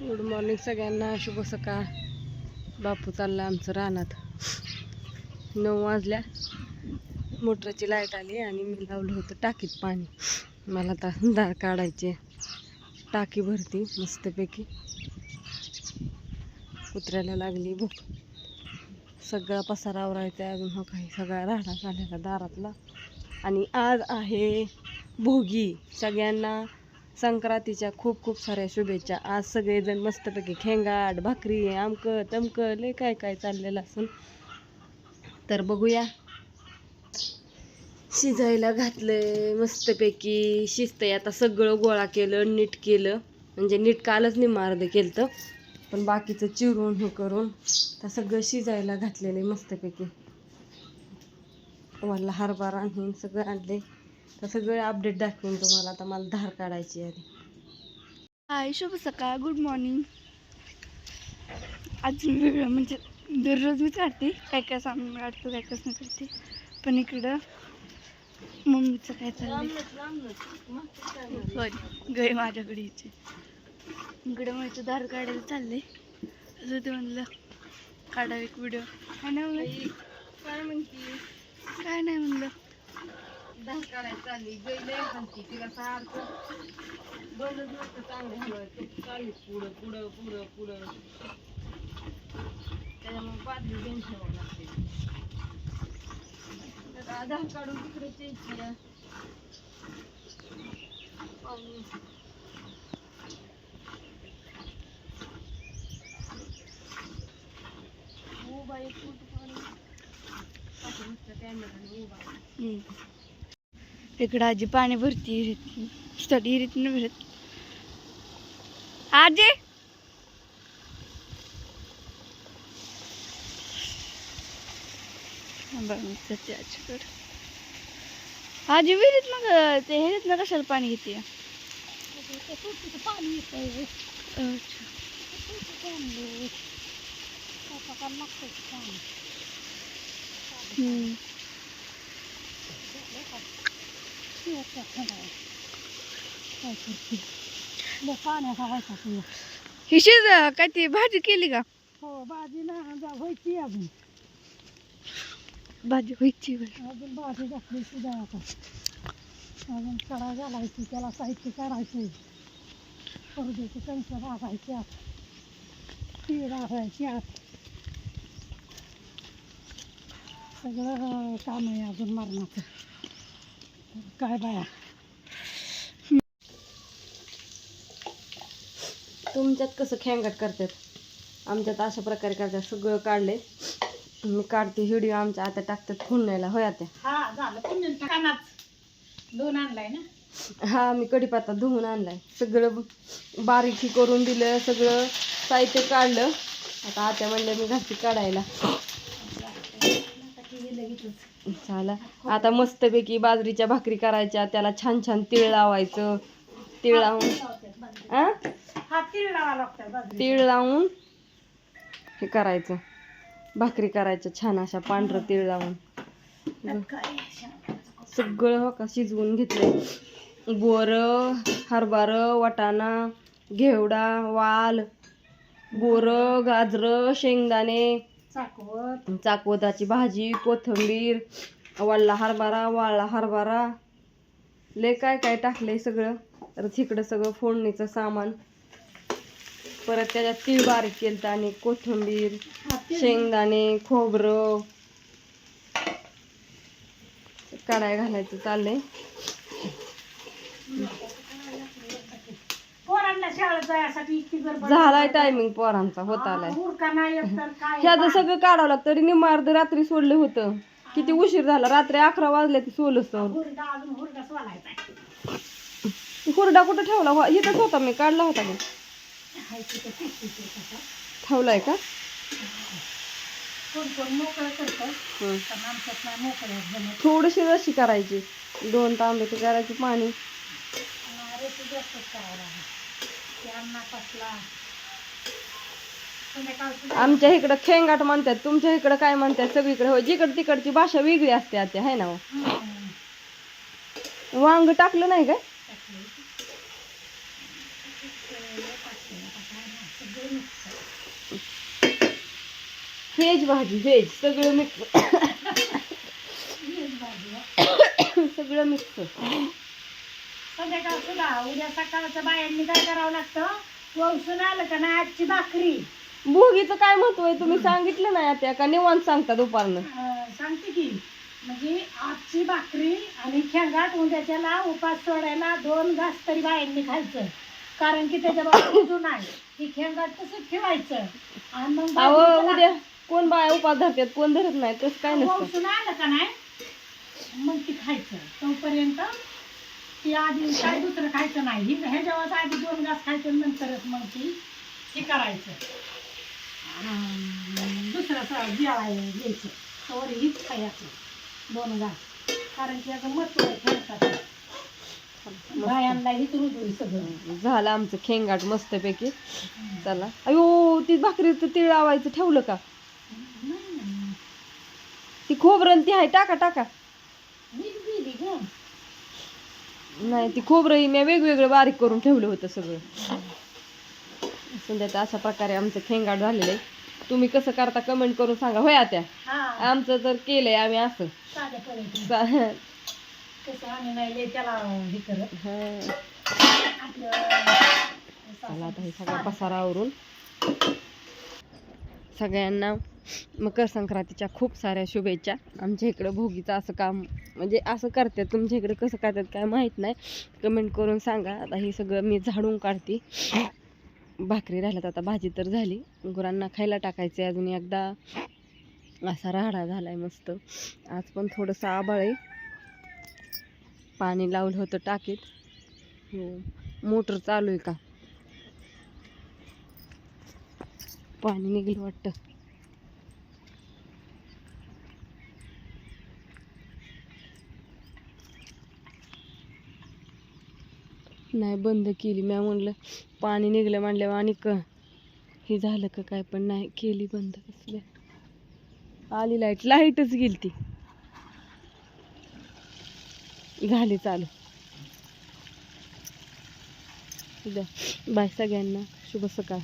Good morning सगळ्यांना. शुभ सकाळ. बापू चालला आमचं रानात. नऊ वाजल्या. मोटरची लाइट आली आणि मी लावलं होतं टाकीत पाणी. मला आता दार काढायचे. टाकी भरती मस्तपैकी. कुत्र्याला लागली भूक. सगळा पसारा आवरायचा अजून. हो काही सगळा राडा झालेला दारातला. आणि आज आहे भोगी. सगळ्यांना संक्रांतीच्या खूप खूप साऱ्या शुभेच्छा. आज सगळेजण मस्तपैकी खेंगाट भाकरी आमकं तमकं लय काय काय चाललेलं असेल तर बघूया. शिजायला घातलं मस्तपैकी. शिजतंय. आता सगळं गोळा केलं नीट केलं. म्हणजे नीट कालच निमार्द केलं तर पण बाकीचं चिरून हे करून. तर सगळं शिजायला घातलेलं आहे मस्तपैकी. मला हरभरा आणि सगळं आणले तर सगळे अपडेट दाखवून तुम्हाला. आता मला धार काढायची आहे हाय शुभ सकाळ. गुड मॉर्निंग आज मी वेगळं म्हणजे दररोज मी काढते काय काय सामान काढतो काय कसं करते. पण इकडं मम्मीचं काय चाललंय? सॉरी गय माझ्याकडे यायचे इकडं माझं दार काढायला चाललंय. असं ते म्हणलं काढा एक व्हिडिओ नाही म्हणलं? काय नाही म्हणलं. धार काढायची चालली गैले हलती. तिला सारखं बंदच नसतं चांगलं हलवायचं. चालली. पुढं पुढं पुढं पुढं. त्याच्यामुळे बादली ठेवावं लागते. आता आधार काढून तिकडे चेंज केलं पाणी. उभा एक फूट पाणी. असं नुसतं कॅमेराने उभा इकडं आजी पाणी भरती हिरीत हिरीत न भरत. आजी! आजीकडं. आजी विहिरीत मग ते हिरीत ना कशाला पाणी घेते हम्म. ही शिज काय ती भाजी केली का? हो भाजी ना व्हायची अजून भाजी व्हायची अजून भाजी घातली सुद्धा आता अजून कडा घालायची त्याला साहित्य काढायचं परदेची कणसं भाजायची आत तीळ भाजायची आत सगळं काम आहे अजून मरणाचं. काय बाया? तुमच्यात कसं खेंगाट करतात? आमच्यात अशा प्रकारे करतात. सगळं काढले. मी काढते व्हिडिओ आमच्या आता टाकतात. फुलण्याला होय आता हा झालं. दोन आणलाय ना? हा मी कढीपत्ता धुवून आणलाय. सगळं बारीकी करून दिलं. सगळं साहित्य काढलं. आता आत्या म्हणलं मी घालते काढायला. झाला. आता मस्तपैकी बाजरीच्या भाकरी करायच्या त्याला छान छान तीळ लावायचं. तीळ लावून हा तीळ लावून हे करायचं. भाकरी करायच्या छान अशा पांढरं तीळ लावून. सगळं हो का शिजवून घेतलंय. बोरं हरभरं वाटाणा घेवडा वाल बोरं गाजरं शेंगदाणे चाकवत. चाकवताची भाजी कोथिंबीर वाळला हरभरा वाळला हरभरा. लय काय काय टाकलंय सगळं. तर तिकडं सगळं फोडणीचं सामान. परत त्याच्यात तीळ बारीक केलं आणि कोथिंबीर शेंगदाणे खोबरं. काढाय घालायचं चाललंय. शाळेत जायसाठी इतकी गडबड झालाय टायमिंग पोरांचा होत आलाय. उरका नाही एक तर काय ह्याचं सगळं काढावं लागतं. तरी निम्मार्ध रात्री सोडलं होतं. किती उशीर झाला. रात्री अकरा वाजले ते हुरडा अजून हुरडा सोलायचा हुरडा कुठं ठेवला? हो, इथंच होता. मी काढला होता मी हाय तिथं पिशवीत आहे तसा. ठेवलाय का? कोण कोण मोकळं करतं? हं. पण आमच्यात नाही मोकळ्या जमत थोडीशी रशी करायची. दोन तांबे ते करायची पाणी. आणि रेती जास्तच करावं लागेल. कसला? आमच्या इकडं खेंगाट म्हणतात तुमच्या इकडं काय म्हणतात सगळीकडे हो जिकड तिकडची भाषा वेगळी असते आता आहे ना हो. हं. वांग टाकलं नाही काय? व्हेज भाजी व्हेज सगळं मिक्स. सगळं मिक्स. संध्याकाळ सुद्धा उद्या सकाळचं बायांनी काय करावं लागतं? वौसून आलं का नाही आजची भाकरी? भोगीचं काय महत्त्व आहे? तुम्ही सांगितलं नाही आता का निवांत सांगता दुपारनं? अं, सांगते की म्हणजे आजची भाकरी आणि खेंगाट उद्याच्याला उपास सोडायला दोन घास तरी बायांनी खायचं. कारण की त्याच्याबरोबर उजून आहे. ती खेंगाट तसंच ठेवायचं. आणि मग अहो बाजरीचं उद्या कोण बाया उपास धरतात कोण धरत नाही तसं काय नसतं. आलं का नाही? मग ती खायचं. ती आधी काय दुसरं खायचं नाही. ही ह्याच्यावर आधी दोन घास खायचं नंतरच मग ती हे करायचं. दुसरं असं जेवाय घ्यायचं. तर हीच खायचं. दोन घास. कारण की याचं महत्त्व आहे झालं आमचं खेंगाट मस्तपैकी. चला. अयो ती भाकरीचं तीळ लावायचं ठेवलं का? ती खोबरं ती आहे. टाका टाका. नाही ती खोबरं मी वेगवेगळं बारीक करून ठेवलं होतं सगळं. संध्याचं अशा प्रकारे आमचं खेंगाट झालेलं आहे. तुम्ही कसं करता कमेंट करून सांगा. होय त्या हा. आमचं तर केलंय आम्ही असं. हे हा. चला आता हे सगळा सगळ्यांना मकर संक्रांतीच्या खूप साऱ्या शुभेच्छा. आमच्या इकडं भोगीचं असं काम म्हणजे असं करतात. तुमच्या इकडं कसं करतात काय माहीत नाही. कमेंट करून सांगा. आता हे सगळं मी झाडून काढते. भाकरी राहिल्यात आता. भाजी तर झाली. गुरांना खायला टाकायचे अजून एकदा. असा राहाडा झाला आहे मस्त. आज पण थोडंसं आबाळ आहे. पाणी लावलं होतं टाकीत. हो. मोटर चालू आहे का? पाणी निघलं वाटतं. नाही बंद केली. मी म्हणलं पाणी निघलं म्हणल्यावर आणि क हे झालं का काय पण नाही केली बंद कसल्या आली लाइट लाईटच गेली ती झाली चालू. बाय सगळ्यांना. शुभ सकाळ.